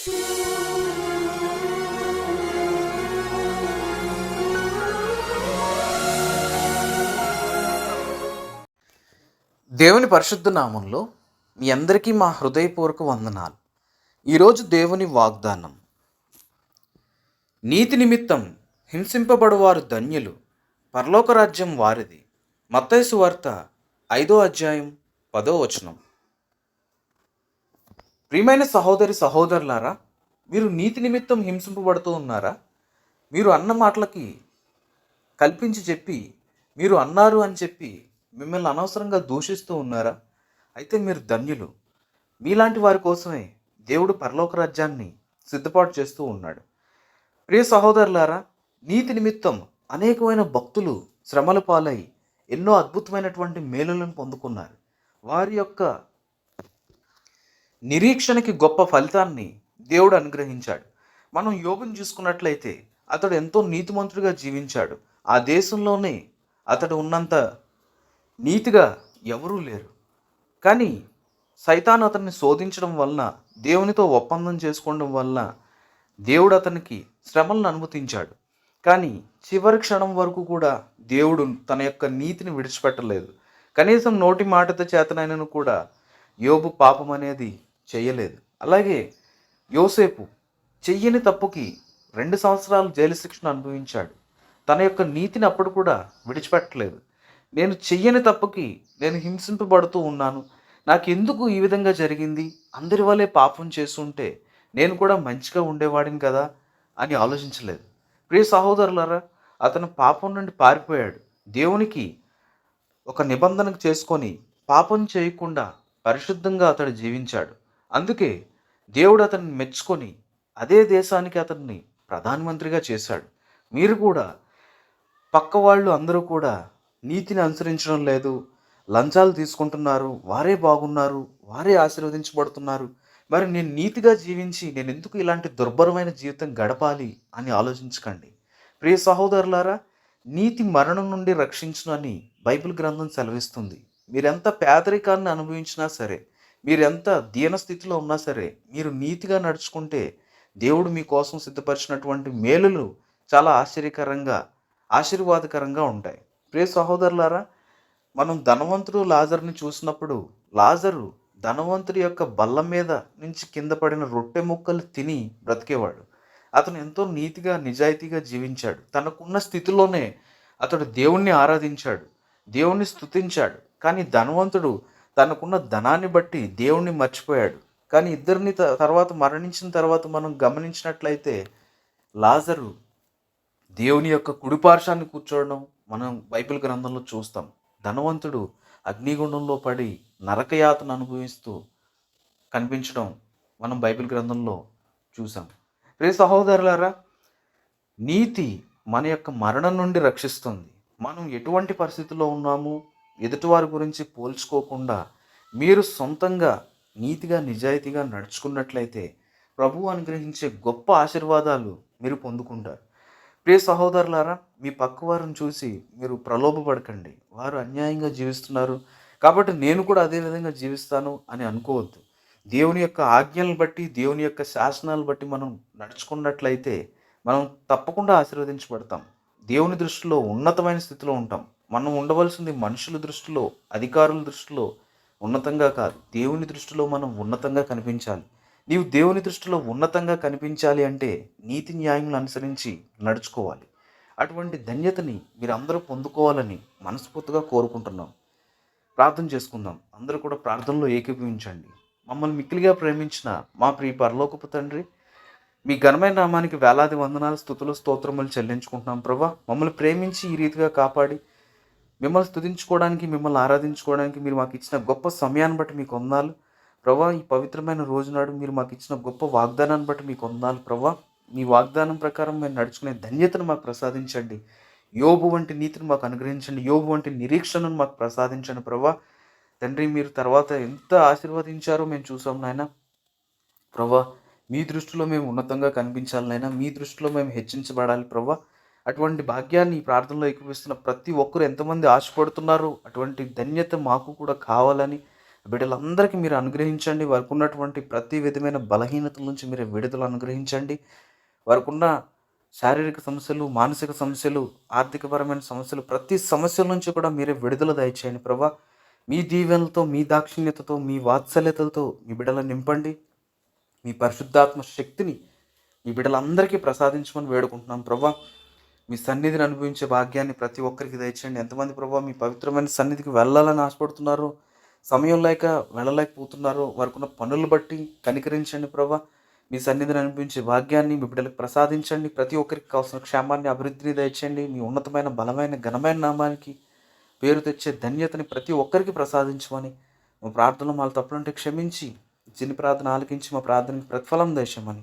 దేవుని పరిశుద్ధ నామంలో మీ అందరికీ మా హృదయపూర్వక వందనాలు. ఈరోజు దేవుని వాగ్దానం. నీతి నిమిత్తం హింసింపబడువారు ధన్యులు పరలోక రాజ్యం వారిది. మత్తైసు వార్త ఐదో అధ్యాయం పదో వచనం. ప్రియమైన సహోదరి సహోదరులారా మీరు నీతి నిమిత్తం హింసింపబడుతూ ఉన్నారా? మీరు అన్న మాటలకి కల్పించి చెప్పి మీరు అన్నారు అని చెప్పి మిమ్మల్ని అనవసరంగా దూషిస్తూ ఉన్నారా? అయితే మీరు ధన్యులు. మీలాంటి వారి కోసమే దేవుడు పరలోక రాజ్యాన్ని సిద్ధపాటు చేస్తూ ఉన్నాడు. ప్రియ సహోదరులారా నీతి నిమిత్తం అనేకమైన భక్తులు శ్రమల పాలై ఎన్నో అద్భుతమైనటువంటి మేలులను పొందుకున్నారు. వారి యొక్క నిరీక్షణకి గొప్ప ఫలితాన్ని దేవుడు అనుగ్రహించాడు. మనం యోగుని చూసుకున్నట్లయితే అతడు ఎంతో నీతిమంతుడిగా జీవించాడు. ఆ దేశంలోనే అతడు ఉన్నంత నీతిగా ఎవరూ లేరు. కానీ సైతాన్ అతన్ని శోధించడం వలన దేవునితో ఒప్పందం చేసుకోవడం వలన దేవుడు అతనికి శ్రమలను అనుమతించాడు. కానీ చివరి క్షణం వరకు కూడా దేవుడు తన యొక్క నీతిని విడిచిపెట్టలేదు. కనీసం నోటి మాటతో చేతనైనను కూడా యోబు పాపం అనేది చేయలేదు. అలాగే యోసేపు చెయ్యని తప్పుకి రెండు సంవత్సరాలు జైలు శిక్షను అనుభవించాడు. తన యొక్క నీతిని అప్పుడు కూడా విడిచిపెట్టలేదు. నేను చెయ్యని తప్పుకి నేను హింసింపబడుతూ ఉన్నాను. నాకు ఎందుకు ఈ విధంగా జరిగింది? అందరి వల్లే పాపం చేస్తుంటే నేను కూడా మంచిగా ఉండేవాడిని కదా అని ఆలోచించలేదు. ప్రియ సహోదరులారా అతను పాపం నుండి పారిపోయాడు. దేవునికి ఒక నిబంధన చేసుకొని పాపం చేయకుండా పరిశుద్ధంగా అతడు జీవించాడు. అందుకే దేవుడు అతన్ని మెచ్చుకొని అదే దేశానికి అతన్ని ప్రధానమంత్రిగా చేశాడు. మీరు కూడా పక్క వాళ్ళు అందరూ కూడా నీతిని అనుసరించడం లేదు. లంచాలు తీసుకుంటున్నారు. వారే బాగున్నారు. వారే ఆశీర్వదించబడుతున్నారు. మరి నేను నీతిగా జీవించి నేను ఎందుకు ఇలాంటి దుర్భరమైన జీవితం గడపాలి అని ఆలోచించకండి. ప్రియ సహోదరులారా నీతి మరణం నుండి రక్షించునని అని బైబిల్ గ్రంథం సెలవిస్తుంది. మీరెంత పేదరికాన్ని అనుభవించినా సరే మీరెంత దీన స్థితిలో ఉన్నా సరే మీరు నీతిగా నడుచుకుంటే దేవుడు మీకోసం సిద్ధపరిచినటువంటి మేలులు చాలా ఆశ్చర్యకరంగా ఆశీర్వాదకరంగా ఉంటాయి. ప్రియ సహోదరులారా మనం ధనవంతుడు లాజర్ని చూసినప్పుడు లాజరు ధనవంతుడి యొక్క బల్ల మీద నుంచి కింద పడిన రొట్టె ముక్కలు తిని బ్రతికేవాడు. అతను ఎంతో నీతిగా నిజాయితీగా జీవించాడు. తనకున్న స్థితిలోనే అతడు దేవుణ్ణి ఆరాధించాడు దేవుణ్ణి స్తుతించాడు. కానీ ధనవంతుడు తనకున్న ధనాన్ని బట్టి దేవుణ్ణి మర్చిపోయాడు. కానీ ఇద్దరిని త- తర్వాత మరణించిన తర్వాత మనం గమనించినట్లయితే లాజరు దేవుని యొక్క కుడిపార్శాన్ని కూర్చోవడం మనం బైబిల్ గ్రంథంలో చూస్తాం. ధనవంతుడు అగ్నిగుండంలో పడి నరకయాతను అనుభవిస్తూ కనిపించడం మనం బైబిల్ గ్రంథంలో చూసాం. రే సహోదరులారా నీతి మన యొక్క మరణం నుండి రక్షిస్తుంది. మనం ఎటువంటి పరిస్థితిలో ఉన్నాము? ఎదుటివారి గురించి పోల్చుకోకుండా మీరు సొంతంగా నీతిగా నిజాయితీగా నడుచుకున్నట్లయితే ప్రభువు అనుగ్రహించే గొప్ప ఆశీర్వాదాలు మీరు పొందుకుంటారు. ప్రియ సహోదరులారా మీ పక్కవారిని చూసి మీరు ప్రలోభపడకండి. వారు అన్యాయంగా జీవిస్తున్నారు. కాబట్టి నేను కూడా అదే విధంగా జీవిస్తాను అని అనుకోవద్దు. దేవుని యొక్క ఆజ్ఞలను బట్టి దేవుని యొక్క శాసనాలు బట్టి మనం నడుచుకున్నట్లయితే మనం తప్పకుండా ఆశీర్వదించబడతాం. దేవుని దృష్టిలో ఉన్నతమైన స్థితిలో ఉంటాం. మనం ఉండవలసింది మనుషుల దృష్టిలో అధికారుల దృష్టిలో ఉన్నతంగా కాదు. దేవుని దృష్టిలో మనం ఉన్నతంగా కనిపించాలి. నీవు దేవుని దృష్టిలో ఉన్నతంగా కనిపించాలి అంటే నీతి న్యాయములు అనుసరించి నడుచుకోవాలి. అటువంటి ధన్యతని మీరందరూ పొందుకోవాలని మనస్ఫూర్తిగా కోరుకుంటున్నాం. ప్రార్థన చేసుకుందాం. అందరూ కూడా ప్రార్థనలో ఏకీభవించండి. మమ్మల్ని మిక్కిలిగా ప్రేమించిన మా ప్రియ పరలోకపు తండ్రి మీ ఘనమైన నామానికి వేలాది వందనాలు స్థుతులు స్తోత్రములు చెల్లించుకుంటున్నాం ప్రభా. మమ్మల్ని ప్రేమించి ఈ రీతిగా కాపాడి మిమ్మల్ని స్థుతించుకోవడానికి మిమ్మల్ని ఆరాధించుకోవడానికి మీరు మాకు ఇచ్చిన గొప్ప సమయాన్ని బట్టి మీకు వందాలు. ప్రభా ఈ పవిత్రమైన రోజు నాడు మీరు మాకు ఇచ్చిన గొప్ప వాగ్దానాన్ని బట్టి మీకు వందాలు. ప్రభా మీ వాగ్దానం ప్రకారం మేము నడుచుకునే ధన్యతను మాకు ప్రసాదించండి. యోబు వంటి నీతిని మాకు అనుగ్రహించండి. యోబు వంటి నిరీక్షణను మాకు ప్రసాదించండి ప్రభా. తండ్రి మీరు తర్వాత ఎంత ఆశీర్వదించారో మేము చూసాం నాయన. ప్రభా మీ దృష్టిలో మేము ఉన్నతంగా కనిపించాలి నాయన. మీ దృష్టిలో మేము హెచ్చించబడాలి ప్రభా. అటువంటి భాగ్యాన్ని ఈ ప్రార్థనలో ఎక్కువిస్తున్న ప్రతి ఒక్కరు ఎంతమంది ఆశపడుతున్నారు అటువంటి ధన్యత మాకు కూడా కావాలని బిడ్డలందరికీ మీరు అనుగ్రహించండి. వారికి ఉన్నటువంటి ప్రతి విధమైన బలహీనతల నుంచి మీరు విడుదల అనుగ్రహించండి. వారికి ఉన్న శారీరక సమస్యలు మానసిక సమస్యలు ఆర్థికపరమైన సమస్యలు ప్రతి సమస్యల నుంచి కూడా మీరే విడుదల దయచేయండి ప్రభా. మీ దీవెనలతో మీ దాక్షిణ్యతతో మీ వాత్సల్యతలతో మీ బిడ్డలను నింపండి. మీ పరిశుద్ధాత్మ శక్తిని మీ బిడ్డలందరికీ ప్రసాదించమని వేడుకుంటున్నాం ప్రభా. మీ సన్నిధిని అనుభవించే భాగ్యాన్ని ప్రతి ఒక్కరికి దయచేయండి. ఎంతమంది ప్రభావ మీ పవిత్రమైన సన్నిధికి వెళ్ళాలని ఆశపడుతున్నారు? సమయం లేక వెళ్ళలేకపోతున్నారు. వారికి ఉన్న పనులు బట్టి కనికరించండి ప్రభా. మీ సన్నిధిని అనిపించే భాగ్యాన్ని మీ బిడ్డలకు ప్రసాదించండి. ప్రతి ఒక్కరికి కావాల్సిన క్షేమాన్ని అభివృద్ధిని దయచేయండి. మీ ఉన్నతమైన బలమైన ఘనమైన నామానికి పేరు తెచ్చే ధన్యతని ప్రతి ఒక్కరికి ప్రసాదించమని మా ప్రార్థనలు మాకు తప్పులంటే క్షమించి చిన్న ప్రార్థన ఆలకించి మా ప్రార్థనకి ప్రతిఫలం దేశమని